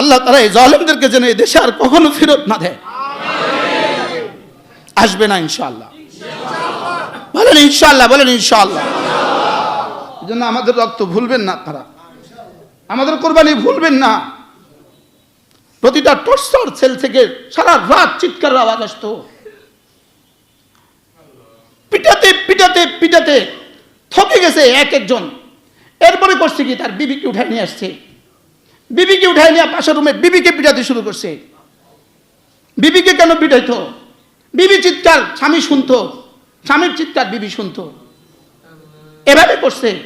আল্লাহ তারা এই জলেমদেরকে যেন এই দেশে আর কখনো ফেরত না দেয়। আসবে না ইনশাআল্লাহ। বলেন ইনশাআল্লাহ বলেন ইনশাআল্লাহ। এই জন্য আমাদের রক্ত ভুলবেন না তারা। আমাদের কোরবানি ভুলবেন না। প্রতিটা টর্চর সেল থেকে সারা রাত চিৎকার আওয়াজ আসতো। পিটাতে পিটাতে পিটাতে থকে গেছে এক একজন। এরপরে করছে কি? তার বিবিকে উঠায় নিয়ে আসছে। বিবিকে উঠায় নিয়ে পাশের রুমে বিবিকে পিটাতে শুরু করছে। বিবিকে কেন পিটাইতো? বিবি চিৎকার, স্বামী শুনতো। স্বামীর চিৎকার বিবি শুনতো। এভাবে করছে।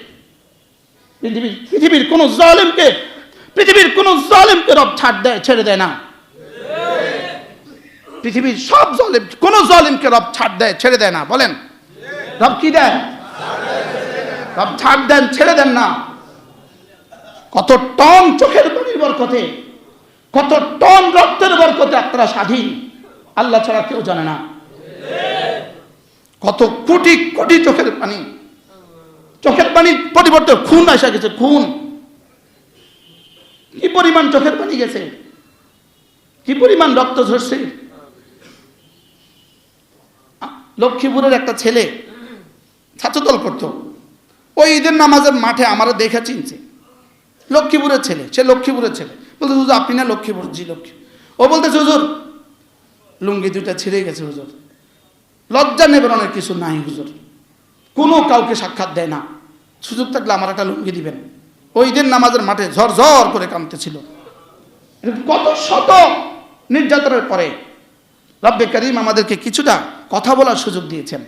পৃথিবীর পৃথিবীর কোন জলেমকে, পৃথিবীর কোন জলেমকে রব ছাড় দেয়, ছেড়ে দেয় না। পৃথিবীর সব জলেম, কোন জলিমকে রব ছাড় দেয়, ছেড়ে দেয় না। বলেন। রব কি দেয়? রব ছাড় দেন, ছেড়ে দেন না। কত টন চোখের পানির বরকতে, কত টন রক্তের বরকতে আপনারা স্বাধীন। আল্লাহ ছাড়া কেউ জানে না। কত কোটি কোটি চোখের পানি। চোখের পানির পরিবর্তে খুন আসা গেছে, খুন। কি পরিমাণ চোখের পানি গেছে? কি পরিমাণ রক্ত ঝরছে? লক্ষ্মীপুরের একটা ছেলে ছাত্রদল করতো ওই ঈদের নামাজের মাঠে আমার দেখা চিনছে। লক্ষ্মীপুরের ছেলে, সে লক্ষ্মীপুরের ছেলে। বলতে হুজুর, আপনি না লক্ষ্মীপুর? জি, লক্ষ্মী। ও বলতেছে, হুজুর, লুঙ্গি দুইটা ছিঁড়ে গেছে, হুজুর। লজ্জা নেবেন অনেক কিছু নাই, হুজুর। কোনো কাউকে সাক্ষাৎ দেয় না। সুযোগ থাকলে আমার একটা লুঙ্গি দিবেন। ওই দিন নামাজের মাঠে ঝর ঝর করে কামতেছিল কত শত নির্যাতনের পরে রব্বে করিম আমাদেরকে কিছুটা কথা বলার সুযোগ দিয়েছেন।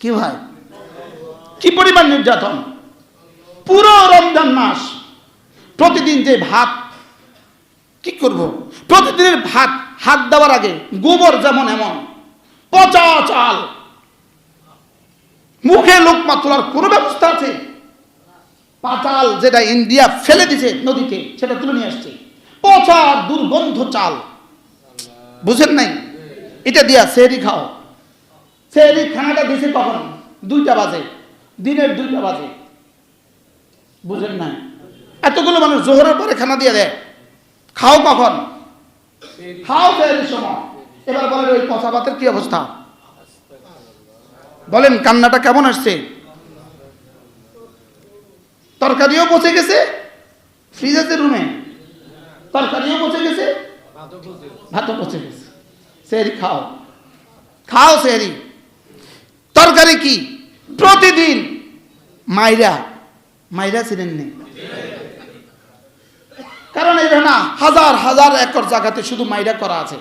কি ভাই? কি পরিমাণ নির্যাতন? পুরো রমজান মাস প্রতিদিন যে ভাত, কি করব? প্রতিদিনের ভাত, হাত দেওয়ার আগে গোবর যেমন এমন, পচা চাল, মুখে লোকমা তোলার কোনো ব্যবস্থা আছে? পাতাল যেটা ইন্ডিয়া ফেলে দিছে নদীতে, সেটা তুলে নিয়ে আসছে। পচা দুর্গন্ধ চাল। বুঝেন নাই? এটা দিয়া সেহরি খাও। সেহরি খানাটা দিছে কখন? দুইটা বাজে। দিনের দুইটা বাজে। বুঝেন নাই। এতগুলো মানুষ জোহরের পরে খানা দিয়ে দেয়। খাও কখন? খাও সেহরির সময়। এবার বলেন ওই ভাতের কি অবস্থা? বলেন, কান্নাটা কেমন আসছে? তরকারিও পচে গেছে। ফ্রিজ আছে রুমে তরকারিও পচে গেছে। ভাতও পচে গেছে। সেহরি খাও। খাও সেহরি। তরকারি কি? প্রতিদিন মাইরা মাইরা ছিলেন কারণ এটা না, হাজার হাজার একর জায়গাতে শুধু মাইরা করা আছে।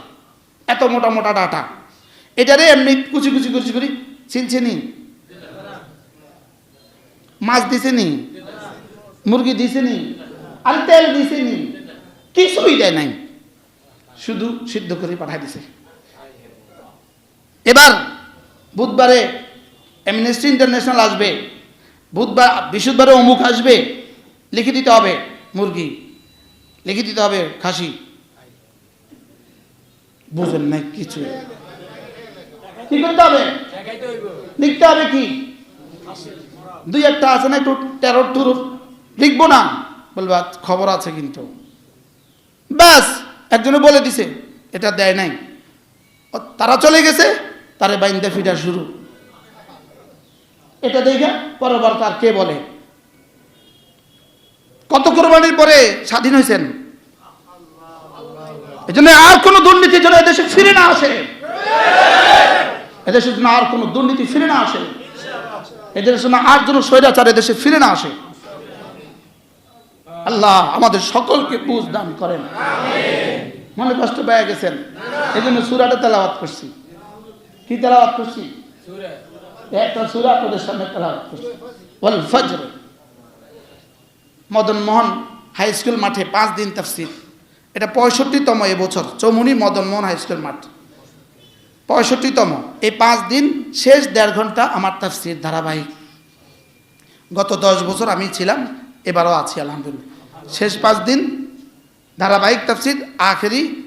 এত মোটা মোটা ডাটা। এটারে এমনি কুচি কুচি কুচি করি চিনছে নি। মাছ দিছে নি। মুরগি দিছে নি। আর তেল দিছে নি। কিছুই দেয় নাই। শুধু সিদ্ধ করে পাঠাই দিছে। এবার বুধবারে অ্যামনেস্টি ইন্টারন্যাশনাল আসবে। বুধবার বৃহস্পতিবারে অমুক আসবে, লিখে দিতে হবে মুরগি, লিখে দিতে হবে খাসি। বুঝেন না কিছু। কি করতে হবে? লিখতে হবে কি? দুই একটা আছে না, একটু টেরোর টুরুর লিখব না। বলবে খবর আছে কিন্তু। ব্যাস একজনে বলে দিছে, এটা দেয় নাই। তারা চলে গেছে, তারে বাইন্দা ফিটা শুরু। এটা দেখে পরবার তার কে বলে? কত কোরবানির পরে স্বাধীন হয়েছেন? এই জন্য আর কোনো দুর্নীতি যেন এদেশে ফিরে না আসে। এদেশে যেন আর কোনো দুর্নীতি ফিরে না আসে। এদেশের জন্য আর যেন স্বৈরাচার এদেশে ফিরে না আসে। আল্লাহ আমাদের সকলকে বুঝ দান করেন। মনে কষ্ট পেয়ে গেছেন। এই জন্য সুরাটা তেলাওয়াত করছি। কি তেলাওয়াত করছি? একটা সুরা আপনাদের সামনে ফজর। মদন মোহন হাই স্কুল মাঠে পাঁচ দিন তাফসির। এটা পঁয়ষট্টিতম এবছর। চৌমুনি মদন মোহন হাই স্কুল মাঠ। পঁয়ষট্টিতম। এই পাঁচ দিন শেষ দেড় ঘণ্টা আমার তাফসির ধারাবাহিক। গত দশ বছর আমি ছিলাম, এবারও আছি, আলহামদুলিল্লাহ। শেষ পাঁচ দিন ধারাবাহিক তাফসির, আখেরি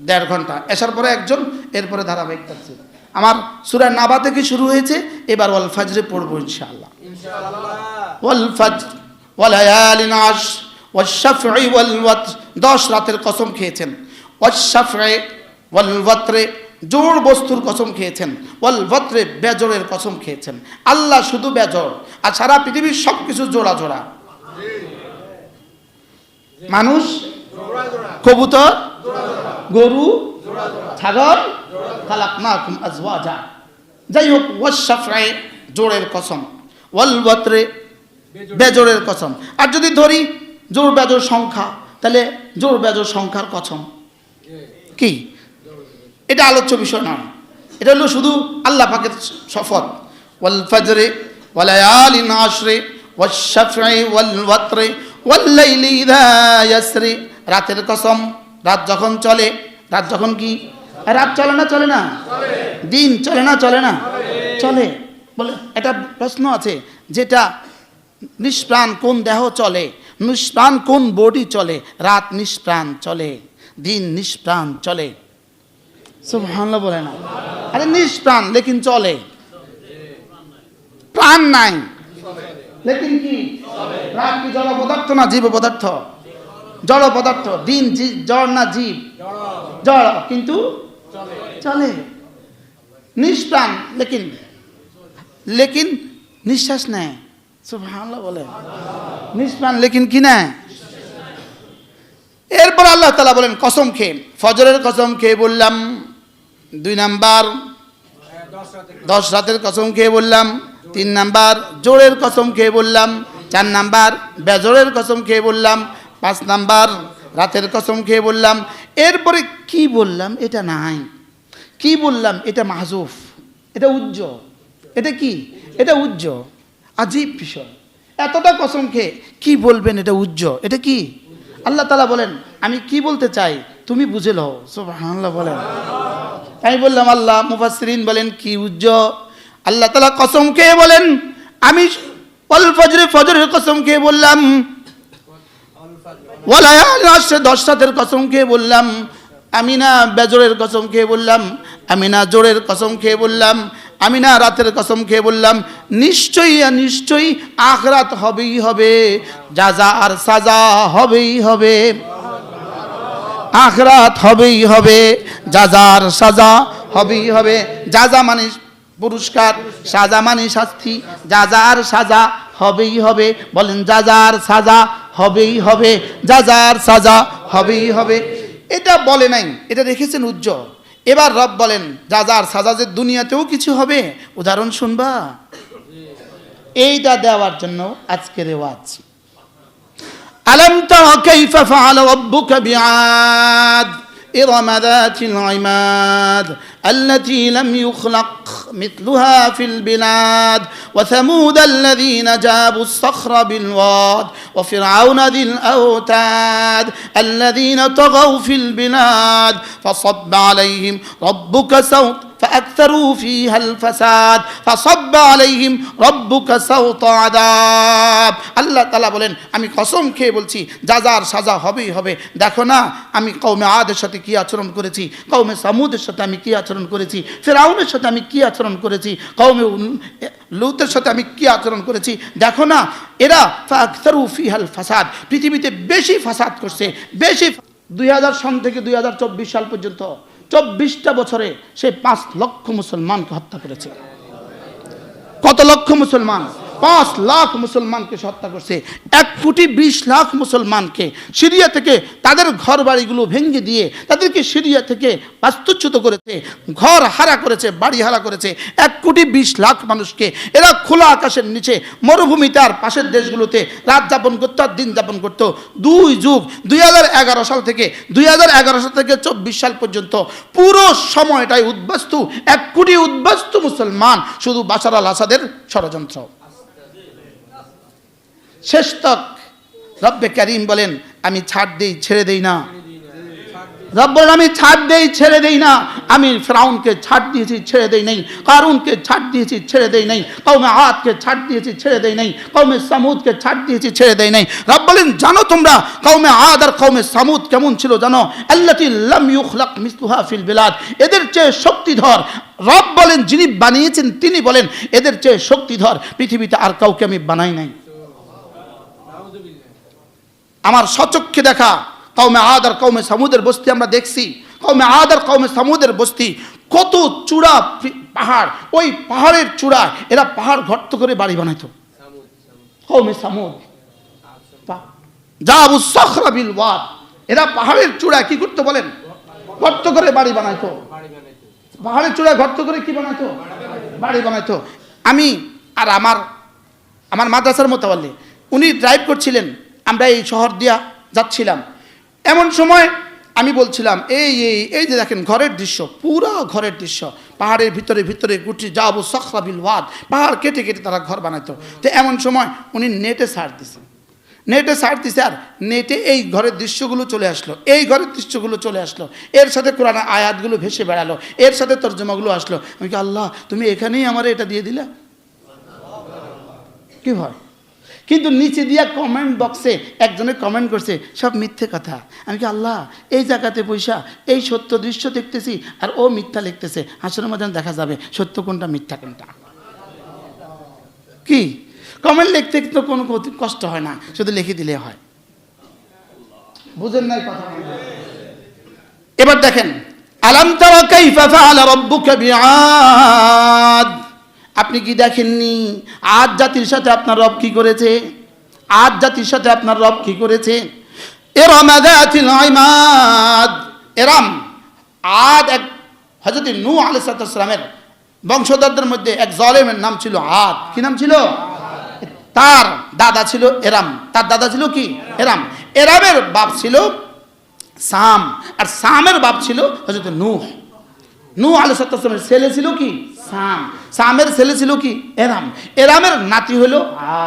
দেড় ঘণ্টা। এসার পরে একজন, এরপরে ধারাবাহিক তাফসির। আমার সুরা নাবা থেকে শুরু হয়েছে এবার ওয়াল ফাজরে পড়ব ইনশাআল্লাহ। ওয়াল ফাজর ওয়ালায়ালিন আশ ওয়াশাফি ওয়াল ওয়াতর দশ রাতের কসম খেয়েছেন। ওয়াশাফি ওয়াল ওয়াতরে জোর বস্তুর কসম খেয়েছেন। ওয়াল ওয়াতরে বেজরের কসম খেয়েছেন। আল্লাহ শুধু বেজর আর সারা পৃথিবীর সব কিছু জোড়া। জোড়া মানুষ কবুতর? গরু? ছাগল খালাক না আজওয়াজা। যাই হোক ওয়াশাফি জোরের কসম। ওয়াল ওয়াতরে বেজোরের কসম। আর যদি ধরি জোর বেজোর সংখ্যা, তাহলে জোর বেজোর সংখ্যার কসম। কি? এটা আলোচ্য বিষয় নয়। এটা হলো শুধু আল্লাহ পাকের শপথ। ওয়াল ফজরে ওয়ালায়ালি নাশরে ওয়াশাফি ওয়াল ওয়াতরে ওয়াল্লাইলি ইযা ইয়াসরি রাতের কসম, রাত যখন চলে রাত যখন কি? রাত চলে না চলে না? দিন চলে না চলে না? চলে। বলে, একটা প্রশ্ন আছে, যেটা নিষ্প্রাণ কোন দেহ চলে? নিষ্প্রাণ কোন বডি চলে? রাত নিষ্প্রাণ চলে, দিন নিষ্প্রাণ চলে। সুবহানাল্লাহ বলে না। আরে নিষ্প্রাণ, লেকিন চলে। প্রাণ নাই। লেকিন কি? রাত কি জড় পদার্থ না জীব পদার্থ জড় পদার্থ দিন জড় না জীব? জড়, কিন্তু চলে। নিষ্প্রাণ, লেকিন। লেকিন নিঃশ্বাস নেয়। সুবহানাল্লাহ বলে। নিষ্প্রাণ, লেকিন কি নেয়? এরপর আল্লাহ তালা বলেন, কসম খেয়ে। ফজরের কসম খেয়ে বললাম, দুই নাম্বার। দশ রাতের কসম খেয়ে বললাম, তিন নাম্বার। জোরের কসম খেয়ে বললাম, চার নাম্বার। বেজরের কসম খেয়ে বললাম, পাঁচ নাম্বার। রাতের কসম খেয়ে বললাম, এরপরে কি বললাম? এটা নাই। কি বললাম? এটা মাহজুফ। এটা উজ্জ এটা কি? এটা উজ্জ আজীব বিষয় এতটা কসম খেয়ে কি বলবেন এটা উজ্জ এটা কি? আল্লাহ তালা বলেন, আমি কি বলতে চাই তুমি বুঝে লও। সুবহানাল্লাহ বলেন। আমি বললাম, আল্লাহ মুফাসরিন বলেন, কি উজ্জ আল্লাহ তালা কসম খেয়ে বলেন, আমি অল ফজরে ফজরের কসম খেয়ে বললাম ওয়ালায়াল আসছে দশ রাতের কসম খেয়ে বললাম আমি না বেজরের কসম খেয়ে বললাম আমি না জোরের কসম খেয়ে বললাম আমি না রাতের কসম খেয়ে বললাম, নিশ্চয়ই নিশ্চয়ই আখরাত হবেই হবে, যা যা আর সাজা হবেই হবে। আখরাত হবেই হবে যাজার সাজা হবেই হবে। যাজা মানে পুরস্কার, সাজা মানে শাস্তি যাজার সাজা হবেই হবে। বলেন যাজার সাজা হবেই হবে, যা যার সাজা হবেই হবে। এটা বলে নাই, এটা রেখেছেন উজ্জ্বল। এবার রব বলেন, যা যার সাজা যে দুনিয়াতেও কিছু হবে, উদাহরণ শুনবা। এইটা দেওয়ার জন্য আজকের দেওয়া আছে কাইফা التي لم يخلق مثلها في البلاد وثمود الذين جابوا الصخر بالواد وفرعون ذي الأوتاد الذين طغوا في البلاد فصب عليهم ربك سوط فأكثروا فيها الفساد فصب عليهم ربك سوط عذاب আল্লাহ তালা বলেন আমি কসম খেয়ে বলছি যা যার সাজা হবেই হবে দেখো না আমি কৌমে আদের সাথে কি আচরণ করেছি কৌমে সামুদের সাথে আমি কি আচরণ করেছি ফেরাউনের সাথে আমি কি আচরণ করেছি কৌমে উল- লুতের সাথে আমি কি আচরণ করেছি দেখো না এরা ফাকতারু ফিহাল ফাসাদ পৃথিবীতে বেশি ফাসাদ করছে বেশি দুই হাজার সন থেকে দুই হাজার চব্বিশ সাল পর্যন্ত চব্বিশটা বছরে সে পাঁচ লক্ষ মুসলমানকে হত্যা করেছে। কত লক্ষ মুসলমান? পাঁচ লাখ মুসলমানকে হত্যা করছে। এক কোটি বিশ লাখ মুসলমানকে সিরিয়া থেকে তাদের ঘর বাড়িগুলো ভেঙে দিয়ে তাদেরকে সিরিয়া থেকে বাস্তুচ্যুত করেছে, ঘর হারা করেছে, বাড়ি হারা করেছে। এক কোটি বিশ লাখ মানুষকে এরা খোলা আকাশের নিচে মরুভূমিতে আর পাশের দেশগুলোতে রাত যাপন করতো, আর দিন যাপন করতো। দুই যুগ, দুই হাজার এগারো সাল থেকে, দুই হাজার এগারো সাল থেকে চব্বিশ সাল পর্যন্ত পুরো সময়টাই উদ্বাস্তু, এক কোটি উদ্বাস্তু মুসলমান শুধু বাশার আল আসাদের ষড়যন্ত্র। শেষ তক। রব্বে করিম বলেন, আমি ছাড় দেই, ছেড়ে দেই না। রব আমি ছাড় দেই, ছেড়ে দেই না। আমি ফ্রাউনকে ছাড় দিয়েছি, ছেড়ে দেই নাই। কারুনকে ছাড় দিয়েছি, ছেড়ে দেই নাই। কৌমে আদকে ছাড় দিয়েছি, ছেড়ে দেই নাই। কৌমে সামুদকে ছাড় দিয়েছি, ছেড়ে দেই নাই। রব বলেন, জানো তোমরা কৌমে আদ আর কৌমে সামুদ কেমন ছিল জানো? আল্লাতি লাম ইউখলাক মিসলুহা ফিল বিলাদ। এদের চেয়ে শক্তিধর। রব বলেন, যিনি বানিয়েছেন, তিনি বলেন, এদের চেয়ে শক্তিধর। পৃথিবীতে আর কাউকে আমি বানাই নাই। আমার সচক্ষে দেখা। কৌমে আদ আর কৌমে সামুদের বস্তি আমরা দেখছি। কৌমে আদ আর কৌমে সামুদের বস্তি। কত চূড়া পাহাড়। ওই পাহাড়ের চূড়া। এরা পাহাড় গর্ত করে বাড়ি বানাইতো। কৌমে সামুদ। পা- জাবু সখরা বিল ওয়াদ। এরা পাহাড়ের চূড়া কি করতে বলেন? গর্ত করে বাড়ি বানাইতো। পাহাড়ের চূড়ায় গর্ত করে কি বানাইতো? বাড়ি বানাইতো। আমি আর আমার আমার মাদ্রাসার মোতাবাল্লি। উনি ড্রাইভ করছিলেন, আমরা এই শহর দিয়া যাচ্ছিলাম। এমন সময় আমি বলছিলাম, এই এই এই যে দেখেন ঘরের দৃশ্য, পুরো ঘরের দৃশ্য। পাহাড়ের ভিতরে ভিতরে গুটি যাব সখরাবিল ওয়াদ, পাহাড় কেটে কেটে তারা ঘর বানাইতো। তো এমন সময় উনি নেটে সার দিছে। নেটে সার দিছে আর নেটে এই ঘরের দৃশ্যগুলো চলে আসলো। এই ঘরের দৃশ্যগুলো চলে আসলো। এর সাথে কোরআন আয়াতগুলো ভেসে বেড়ালো। এর সাথে তর্জমাগুলো আসলো। আমি কি, আল্লাহ, তুমি এখানেই আমার এটা দিয়ে দিলে? কি হয় কিন্তু নিচে দিয়া কমেন্ট বক্সে একজনে কমেন্ট করছে, সব মিথ্যে কথা। আমি কি, আল্লাহ, এই জায়গাতে পয়সা এই সত্য দৃশ্য দেখতেছি আর ও মিথ্যা লিখতেছে। হাসনের মধ্যে দেখা যাবে, সত্য কোনটা, মিথ্যা কোনটা। কি? কমেন্ট লিখতে তো কোনো কষ্ট হয় না, শুধু লিখে দিলে হয়। বুঝেন নাই কথা এবার দেখেন, আলাম তারা কাইফা ফাআলা রাব্বুকা বিআদ। আপনি কি দেখেননি? আজ জাতির সাথে আপনার রব কি করেছে? আজ জাতির সাথে আপনার রব কি করেছে? এরম এরম, আদ এক হযরত নু আলাইহিস সালামের বংশধরদের মধ্যে এক জলেমের নাম ছিল আদ। কি নাম ছিল? তার দাদা ছিল এরাম। তার দাদা ছিল কি? এরাম। এরামের বাপ ছিল সাম। আর সামের বাপ ছিল হজরত নূহ। নূহ আলহ সাতামের ছেলে ছিল কি? সাম। সামের ছেলে ছিল কি? এরাম। এরামের নাতি হলো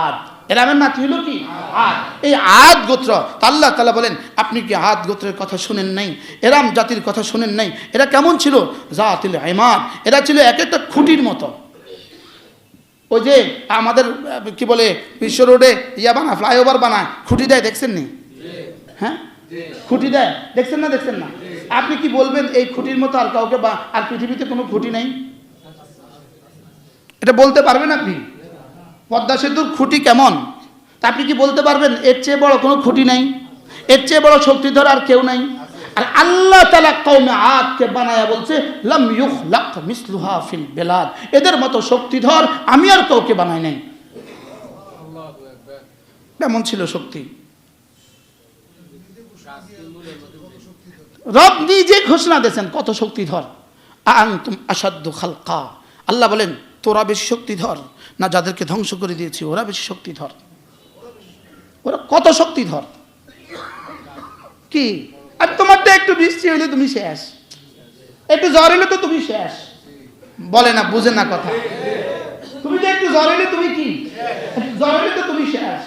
আদ। এরামের নাতি হলো কি? আদ। এই আদ গোত্র আল্লাহ তালা বলেন, আপনি কি আদ গোত্রের কথা শুনেন নাই? এরাম জাতির কথা শুনেন নাই? এরা কেমন ছিল? জাতিল হেমাদ এরা ছিল এক একটা খুঁটির মতো। ওই যে আমাদের, কি বলে, বিশ্ব রোডে ইয়া বানা ফ্লাইওভার বানায়, খুঁটি দেয় দেখছেন নি হ্যাঁ? খুঁটি দেয়, দেখছেন না দেখছেন না? আপনি কি বলবেন এই খুঁটির মতো আর কাউকে বা আর পৃথিবীতে কোনো খুঁটি নেই? এটা বলতে পারবেন আপনি? পদ্মা সেতুর খুঁটি কেমন? তা আপনি কি বলতে পারবেন? এর চেয়ে বড় কোনো খুঁটি নাই। এর চেয়ে বড় শক্তিধর আর কেউ নাই। আর আল্লাহ তালা কৌমে আদকে বানায়া বলছে, লাম ইউখলাক মিসলুহা ফিল বেলাদ। এদের মতো শক্তিধর আমি আর কাউকে বানাই নাই। কেমন ছিল শক্তি? রব নিজে ঘোষণা দিয়েছেন, কত শক্তিধর। আনতুম আসাধ্য খালকা। আল্লাহ বলেন, তোরা বেশি শক্তিধর, না যাদেরকে ধ্বংস করে দিয়েছি, ওরা বেশি শক্তিধর। ওরা কত শক্তিধর? কি? আর তোমার তো একটু বৃষ্টি হইলে তুমি শেষ। একটু জ্বর হইলে তো তুমি শেষ। বলে না, বুঝে না কথা। তুমি তো একটু জ্বর হইলে তুমি কি? জ্বর হইলে তো তুমি শেষ।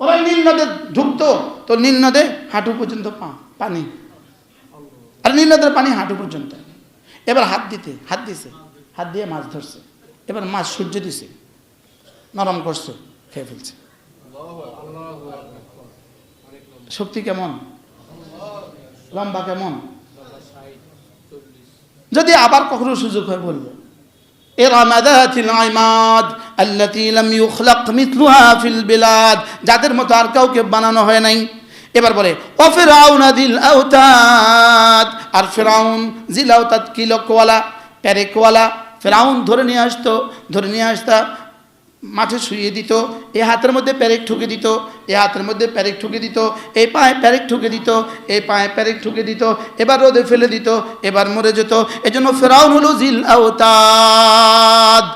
ওরা নীল নদে ঢুকতো তো নীল নদে হাঁটু পর্যন্ত পা- পানি। আর নীলনদের পানি হাঁটু পর্যন্ত। এবার হাত দিতে, হাত দিছে, হাত দিয়ে মাছ ধরছে। এবার মাছ সূর্য দিছে, নরম করছে, খেয়ে ফেলছে। শক্তি কেমন? লম্বা কেমন? যদি আবার কখনো সুযোগ হয় বলব। যাদের মতো আর কাউকে বানানো হয় নাই। এবার বলে, ও দিল আউতাদ আর ফেরাউন জিল আউতাদ কি লক্ষ্যওয়ালা? প্যারেকওয়ালা। ফেরাউন ধরে নিয়ে আসতো, ধরে নিয়ে আসতা, মাঠে শুয়ে দিত, এ হাতের মধ্যে প্যারেক ঠুকে দিত, এ হাতের মধ্যে প্যারেক ঠুকে দিত এই পায়ে প্যারেক ঠুকে দিত এই পায়ে প্যারেক ঠুকে দিত, এবার রোদে ফেলে দিত, এবার মরে যেত। এজন্য ফেরাউন হলো জিল আওতাদ।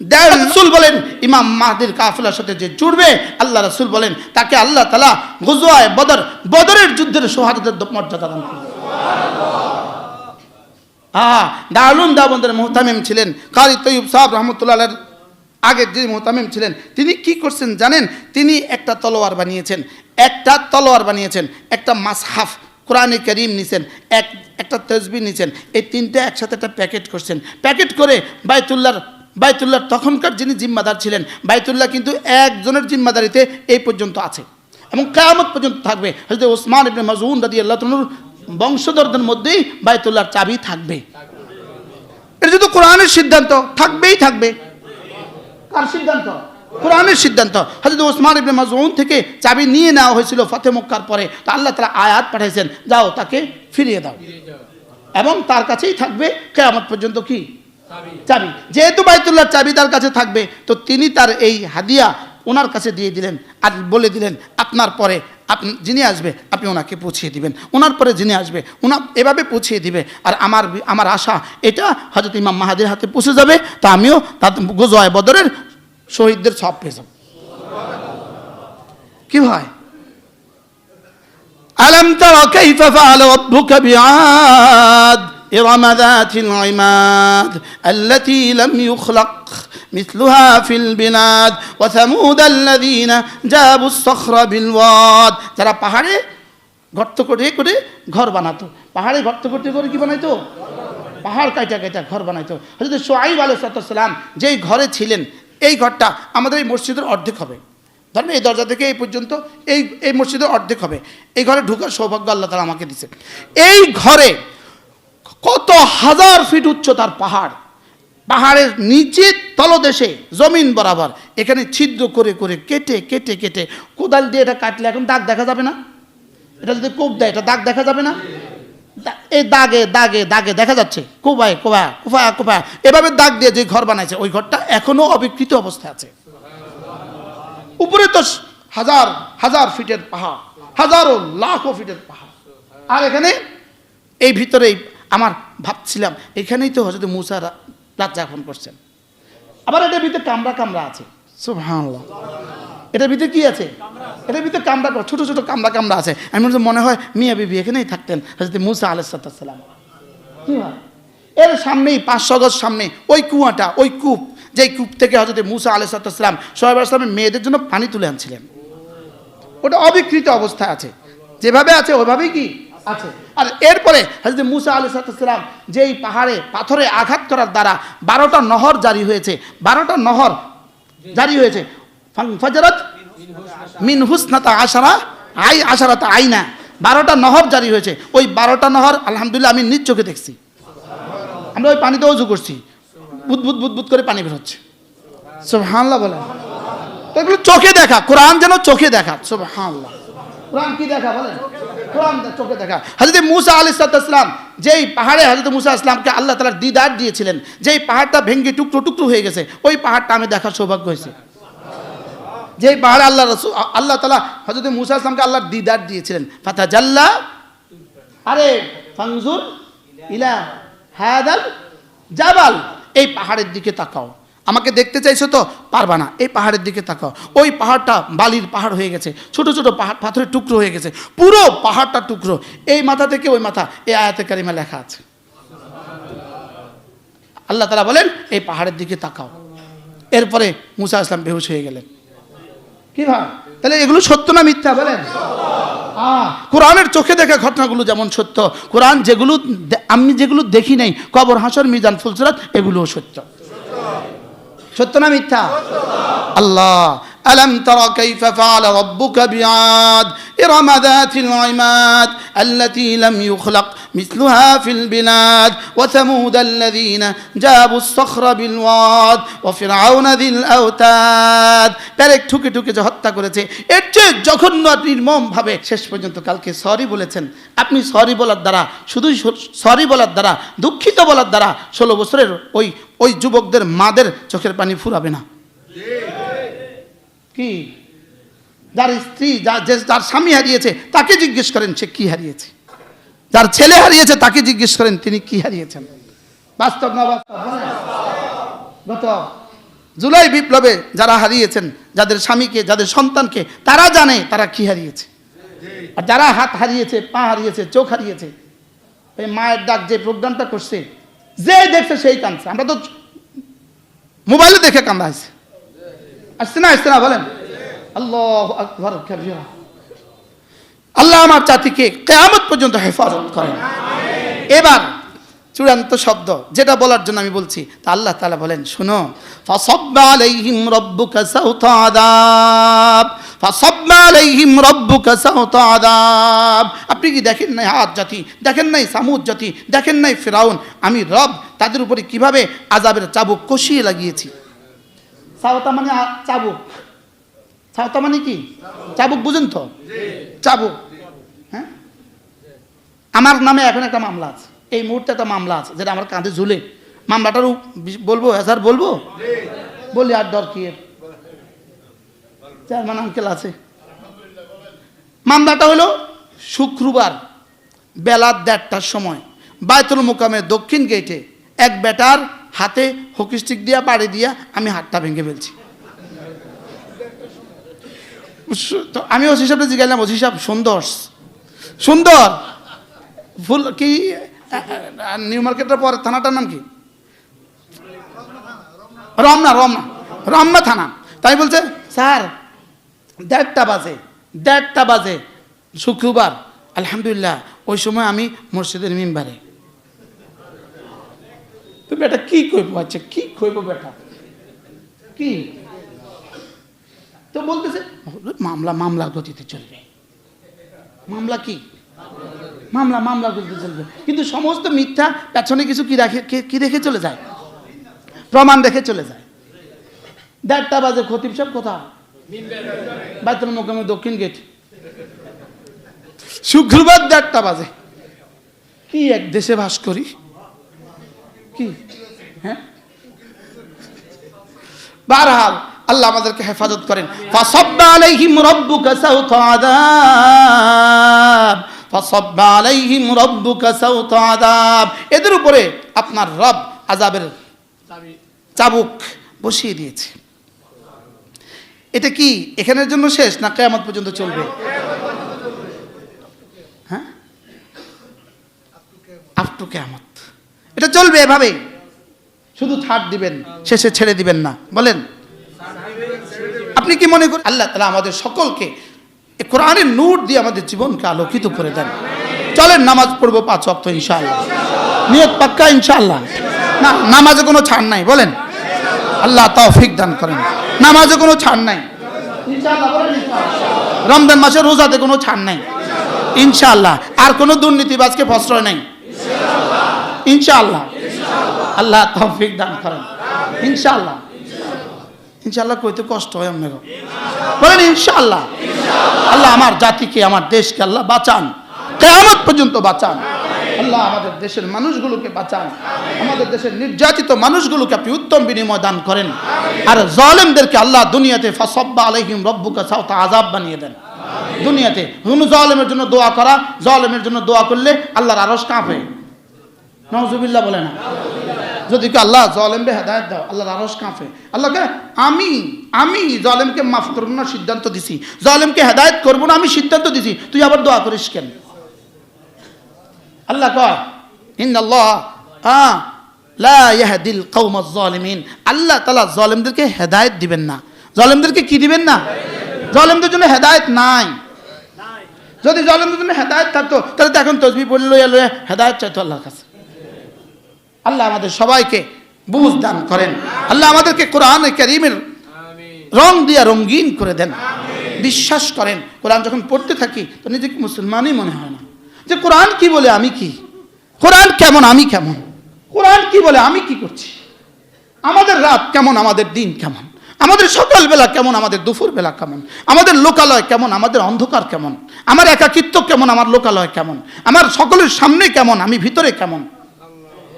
রসুল বলেন, ইমাম মাহদির কাফেলার সাথে যে জুড়বে, আল্লাহ রসুল বলেন, তাকে আল্লাহ তালা গুজওয়ায় বদর, বদরের যুদ্ধের সোহাদের মর্যাদা দান করবে হ্যাঁ দারুণ দাবন্দের মোহতামিম ছিলেন। কারি তৈব সাহেব রহমতুল্লাহ আগের যে মোহতামিম ছিলেন, তিনি কি করছেন জানেন? তিনি একটা তলোয়ার বানিয়েছেন, একটা তলোয়ার বানিয়েছেন, একটা মাসহাফ কোরআনে করিম নিছেন, এক, একটা তসবি নিছেন, এই তিনটে একসাথে একটা প্যাকেট করছেন। প্যাকেট করে বাইতুল্লাহর বাইতুল্লাহ তখনকার যিনি জিম্মাদার ছিলেন, বাইতুল্লাহ কিন্তু একজনের জিম্মাদারিতে এই পর্যন্ত আছে। এবং কেয়ামত পর্যন্ত থাকবে। হয়তো ওসমান ইবনে মাজুন রাদি আল্লাহ বংশধরদের মধ্যেই বাইতুল্লাহর চাবি থাকবে। এটা যদি কোরআনের সিদ্ধান্ত। থাকবেই থাকবে। কার সিদ্ধান্ত? কোরআনের সিদ্ধান্ত। হজরত ওসমান ইবনে মাজউন থেকে চাবি নিয়ে নেওয়া হয়েছিল ফতে মক্কার পরে। তো আল্লাহ তালা আয়াত পাঠাইছেন, যাও তাকে ফিরিয়ে দাও। এবং তার কাছেই থাকবে কেয়ামত পর্যন্ত কি? চাবি। যেহেতু বাইতুল্লাহর চাবি তার কাছে থাকবে, তো তিনি তার এই হাদিয়া ওনার কাছে দিয়ে দিলেন আর বলে দিলেন, আপনার পরে আপনি যিনি আসবে, আপনি ওনাকে পৌঁছিয়ে দিবেন। ওনার পরে যিনি আসবে, ওনা, এভাবে পৌঁছিয়ে দিবে। আর আমার আমার আশা, এটা হজরত ইমাম মাহাদির হাতে পৌঁছে যাবে, তা আমিও তা গোজয় বদরের শহীদদের সব পেয়ে যাব। কি হয় আলম তারা কাইফা আলো অভ্যুক বিয়াদ إرم ذات العماد التي لم يخلق مثلها في البلاد وثمود الذين جابوا الصخر بالواد যারা পাহাড়ে গর্ত করে করে ঘর বানাতো পাহাড়ে গর্ত করতে করে কি বানাইতো পাহাড় কাইটা কাইটা ঘর বানাইতো হজরত সোয়াইব আলাইসালাম যেই ঘরে ছিলেন এই ঘরটা আমাদের এই মসজিদের অর্ধেক হবে ধরেন এই দরজা থেকে এই পর্যন্ত এই এই মসজিদের অর্ধেক হবে এই ঘরে ঢুকার সৌভাগ্য আল্লাহ তালা আমাকে দিচ্ছে এই ঘরে কত হাজার ফিট উচ্চতার পাহাড়। পাহাড়ের নিচে তলদেশে জমিন বরাবর। এখানে ছিদ্র করে করে কেটে কেটে কেটে কোদাল দিয়ে এটা কাটলে এখন দাগ দেখা যাবে না? এটা যদি কোপ দেয়, এটা দাগ দেখা যাবে না? এই দাগে দাগে দাগে দেখা যাচ্ছে। কোবায় কোবা কোফা কোফা এভাবে দাগ দিয়ে যে ঘর বানাইছে, ওই ঘরটা এখনও অবিকৃত অবস্থায় আছে। উপরে তো হাজার হাজার ফিটের পাহাড়, হাজারো লাখো ফিটের পাহাড়। আর এখানে এই ভিতরেই আমার ভাবছিলাম এখানেই তো হজরত মুসা রাত যাপন করছেন। আবার এটার ভিতরে কামরা কামরা আছে। সুবহানাল্লাহ। এটার ভিতরে কি আছে? এটার ভিতরে কামরা করা- ছোট ছোট কামরা কামরা আছে। আমি মনে হয় মিয়া বিবি এখানেই থাকতেন হজরত মুসা আলাইসালাম কি হয়? এর সামনেই পাঁচশো গজ সামনে ওই কুয়াটা ওই কূপ যেই কূপ থেকে হজরত মুসা আলাইসালাম সোহেব আসলামের মেয়েদের জন্য পানি তুলে আনছিলেন। ওটা অবিকৃত অবস্থায় আছে। যেভাবে আছে ওইভাবেই কি আছে। আর এরপরে হজরত মুসা আলি সালাম যেই পাহাড়ে পাথরে আঘাত করার দ্বারা বারোটা নহর জারি হয়েছে। বারোটা নহর জারি হয়েছে। ফজরত মিন হুসনাতা আশারা আই আশারাতা আইনা। বারোটা নহর জারি হয়েছে। ওই বারোটা নহর আলহামদুলিল্লাহ আমি নিজ চোখে দেখছি। আমরা ওই পানিতে অজু করছি। বুদবুদ বুদবুদ করে পানি বের হচ্ছে। সব হানলা বলেন। তো এগুলো চোখে দেখা। কোরআন যেন চোখে দেখা। সব হানলা কোরআন কি দেখা বলেন? কোরআন চোখে দেখা। হাজরত মুসা যেই পাহাড়ে হাজরত মুসা আল্লাহ তালার দিদার দিয়েছিলেন, যেই পাহাড়টা ভেঙ্গে টুকরো টুকরো হয়ে গেছে, ওই পাহাড়টা আমি দেখার সৌভাগ্য হয়েছে। পাহাড়ে আল্লাহ রসুল আল্লাহ তালা হজরত মুসা আল্লাহর দিদার দিয়েছিলেন ফাতা জাল্লা আরে ফাংজুর ইলা হায়াদাল জাবাল, এই পাহাড়ের দিকে তাকাও। আমাকে দেখতে চাইছো তো? পারবা না। এই পাহাড়ের দিকে তাকাও। ওই পাহাড়টা বালির পাহাড় হয়ে গেছে। ছোট ছোট পাহাড় পাথরের টুকরো হয়ে গেছে। পুরো পাহাড়টা টুকরো। এই মাথা থেকে ওই মাথা। এই আয়াতে কারিমা লেখা আছে। আল্লাহ তালা বলেন, এই পাহাড়ের দিকে তাকাও। এরপরে মুসা আসলাম বেহুশ হয়ে গেলেন। কি ভাই তাহলে এগুলো সত্য না মিথ্যা বলেন? কোরআনের চোখে দেখা ঘটনাগুলো যেমন সত্য, কোরআন যেগুলো আমি যেগুলো দেখি নাই, কবর, হাসর, মিজান, ফুলসরাত, এগুলোও সত্য। সত্য না মিথ্যা? আল্লাহ। ألم تر كيف فعل ربك بعاد إرم ذات العماد التي لم يخلق مثلها في البلاد وثمود الذين جابوا الصخر بالواد وفرعون ذي الأوتاد পেরেক ঠুকে ঠুকে যে হত্যা করেছে এর চেয়ে জঘন্য আর নির্মম ভাবে শেষ পর্যন্ত কালকে সরি বলেছেন আপনি সরি বলার দ্বারা শুধুই সরি বলার দ্বারা দুঃখিত বলার দ্বারা ষোলো বছরের ওই ওই যুবকদের মাদের চোখের পানি ফুরাবে না কি? যার স্ত্রী, যার যে যার স্বামী হারিয়েছে, তাকে জিজ্ঞেস করেন সে কি হারিয়েছে। যার ছেলে হারিয়েছে, তাকে জিজ্ঞেস করেন তিনি কি হারিয়েছেন। বাস্তব না বাস্তব? গত জুলাই বিপ্লবে যারা হারিয়েছেন, যাদের স্বামীকে, যাদের সন্তানকে, তারা জানে তারা কি হারিয়েছে। আর যারা হাত হারিয়েছে, পা হারিয়েছে, চোখ হারিয়েছে এই মায়ের ডাক যে প্রোগ্রামটা করছে, যে দেখছে সেই কাঁদছে। আমরা তো মোবাইলে দেখে কান্দা আছে আসছে না আসছে না বলেন আল্লাহ। আল্লাহ আমার জাতিকে কেয়ামত পর্যন্ত হেফাজত করেন। এবার চূড়ান্ত শব্দ, যেটা বলার জন্য আমি বলছি, তা আল্লাহ তালা বলেন, শুনো, ফাসাব্বা আলাইহিম রব্বুকা সাউতা আযাব। ফাসাব্বা আলাইহিম রব্বুকা সাউতা আযাব। আপনি কি দেখেন নাই হাত জাতি, দেখেন নাই সামুদ জাতি, দেখেন নাই ফেরাউন? আমি রব, তাদের উপরে কীভাবে আজাবের চাবুক কষিয়ে লাগিয়েছি? সাওতা মানে চাবুক। সাওতা মানে কি? চাবুক বুঝেন তো? চাবুক। হ্যাঁ? আমার নামে এখন একটা মামলা আছে। এই মুহূর্তে একটা মামলা আছে, যেটা আমার কাঁধে ঝুলে। মামলাটারও বলব হ্যাঁ স্যার বলব? বলি আর দর কি? চেয়ারম্যান আঙ্কেল আছে। মামলাটা হলো শুক্রবার বেলা দেড়টার সময়। বায়তুল মোকামের দক্ষিণ গেটে এক বেটার হাতে হকি স্টিক দিয়া, বাড়ি দিয়া আমি হাতটা ভেঙে ফেলছি। তো আমি ওসি সাহেবটা জিজ্ঞাসলাম ওসি সাহেব, সুন্দর? সুন্দর? ফুল কি নিউ মার্কেটের পরে থানাটার নাম কি? রমনা রমনা রমনা থানা। তাই বলছে, স্যার, দেড়টা বাজে দেড়টা বাজে, শুক্রবার। আলহামদুলিল্লাহ, ওই সময় আমি মসজিদের মিম্বারে। তো বেটা কি কইব? আচ্ছা কি কইব বেটা? কি? তো বলতেছে, মামলা মামলা গতিতে চলবে। মামলা কি? মামলা মামলা গতিতে চলবে। কিন্তু সমস্ত মিথ্যা পেছনে কিছু কি রাখে কি- রেখে চলে যায়? প্রমাণ রেখে চলে যায়। দেড়টা বাজে, খতিব সব কোথাও বাইতুল মোকামে দক্ষিণ গেট। শুক্রবার দেড়টা বাজে। কি এক দেশে বাস করি? হ্যাঁ? বারহাল আল্লাহ আমাদেরকে হেফাজত করেন। এদের উপরে আপনার রব আযাবের চাবুক বসিয়ে দিয়েছে। এটা কি এখানের জন্য শেষ না কেয়ামত পর্যন্ত চলবে? হ্যাঁ? আপ টু কেয়ামত। এটা চলবে এভাবে। শুধু ছাড় দিবেন, শেষে ছেড়ে দিবেন না। বলেন। আপনি কি মনে করেন? আল্লাহ তালা আমাদের সকলকে কোরআনের নূর দিয়ে আমাদের জীবনকে আলোকিত করে দেন। চলেন, নামাজ পড়ব পাঁচ অক্ত ইনশাআল্লাহ। নিয়ত পাক্কা, ইনশাআল্লাহ। না, নামাজে কোনো ছাড় নাই, বলেন। আল্লাহ তৌফিক দান করেন। নামাজে কোনো ছাড় নাই। রমজান মাসে রোজাতে কোনো ছাড় নাই। ইনশাআল্লাহ। আর কোনো দুর্নীতিবাজকে প্রশ্রয় নাই। ইনশাআল্লাহ। আল্লাহ তৌফিক দান করেন। ইনশাআল্লাহ। ইনশাআল্লাহ কইতে কষ্ট হয় আপনার বলেন ইনশাআল্লাহ। আল্লাহ আমার জাতিকে, আমার দেশকে আল্লাহ বাঁচান। কেয়ামত পর্যন্ত বাঁচান। আল্লাহ আমাদের দেশের মানুষগুলোকে বাঁচান। আমাদের দেশের নির্যাতিত মানুষগুলোকে আপনি উত্তম বিনিময় দান করেন। আর জলেমদেরকে আল্লাহ দুনিয়াতে ফাসব্বা আলাইহিম রব্বুকা সাউতা আজাব বানিয়ে দেন। দুনিয়াতে জলেমের জন্য দোয়া করা, জলেমের জন্য দোয়া করলে আল্লাহর আরস কাঁপে। নজুবিল্লাহ বলে না। যদি কি আল্লাহ জলেমকে হেদায়ত দাও, আল্লাহর আরস কাঁপে। আল্লাহকে আমি আমি জলেমকে মাফ করব না, সিদ্ধান্ত দিছি। জলেমকে হেদায়ত করব না, আমি সিদ্ধান্ত দিছি। তুই আবার দোয়া করিস কেন? আল্লাহ কয়, ইন্নাল্লাহ, আ, লা ইয়াহদিল কওমাজ জালিমিন। আল্লাহ তাআলা জালিমদেরকে হেদায়েত দিবেন না। জালিমদেরকে কি দিবেন না? জালিমদের জন্য হেদায়েত নাই। যদি জালিমদের জন্য হেদায়েত থাকতো, তাহলে তো এখন তসবি পড়লে লইয়া লইয়া হেদায়েত চাইতো আল্লাহর কাছে। আল্লাহ আমাদের সবাইকে বুঝ দান করেন। আল্লাহ আমাদেরকে কোরআন করিমের রং দিয়া রঙিন করে দেন। বিশ্বাস করেন। কোরআন যখন পড়তে থাকি, তো নিজেকে মুসলমানই মনে হয় না। যে কোরআন কি বলে আমি কি? কোরআন কেমন, আমি কেমন? কোরআন কি বলে আমি কি করছি? আমাদের রাত কেমন, আমাদের দিন কেমন? আমাদের সকালবেলা কেমন, আমাদের দুপুর বেলা কেমন? আমাদের লোকালয় কেমন, আমাদের অন্ধকার কেমন? আমার একাকিত্ব কেমন, আমার লোকালয় কেমন? আমার সকলের সামনে কেমন, আমি ভিতরে কেমন?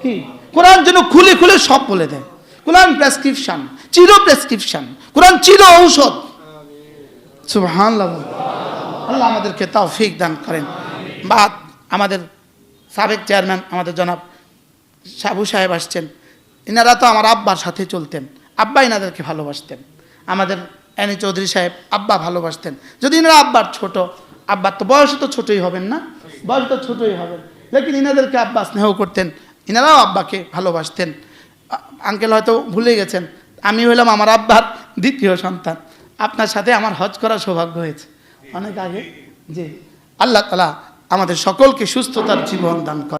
কি? কোরআন যেন খুলে খুলে সব বলে দেয়। কোরআন প্রেসক্রিপশন চির প্রেসক্রিপশন কোরআন চির ঔষধ। সুবহানাল্লাহ। আল্লাহ আমাদেরকে তৌফিক দান করেন। বা আমাদের সাবেক চেয়ারম্যান, আমাদের জনাব সাবু সাহেব আসছেন। ইনারা তো আমার আব্বার সাথে চলতেন। আব্বা ইনাদেরকে ভালোবাসতেন। আমাদের এনি চৌধুরী সাহেব আব্বা ভালোবাসতেন। যদি ইনারা আব্বার ছোট, আব্বার তো বয়সে তো ছোটই হবেন না? বয়স তো ছোটই হবেন। লেকিন ইনাদেরকে আব্বা স্নেহ করতেন। ইনারাও আব্বাকে ভালোবাসতেন। আঙ্কেল হয়তো ভুলে গেছেন, আমি হইলাম আমার আব্বার দ্বিতীয় সন্তান। আপনার সাথে আমার হজ করার সৌভাগ্য হয়েছে। অনেক আগে। যে আল্লাহ তালা আমাদের সকলকে সুস্থতার জীবন দান করে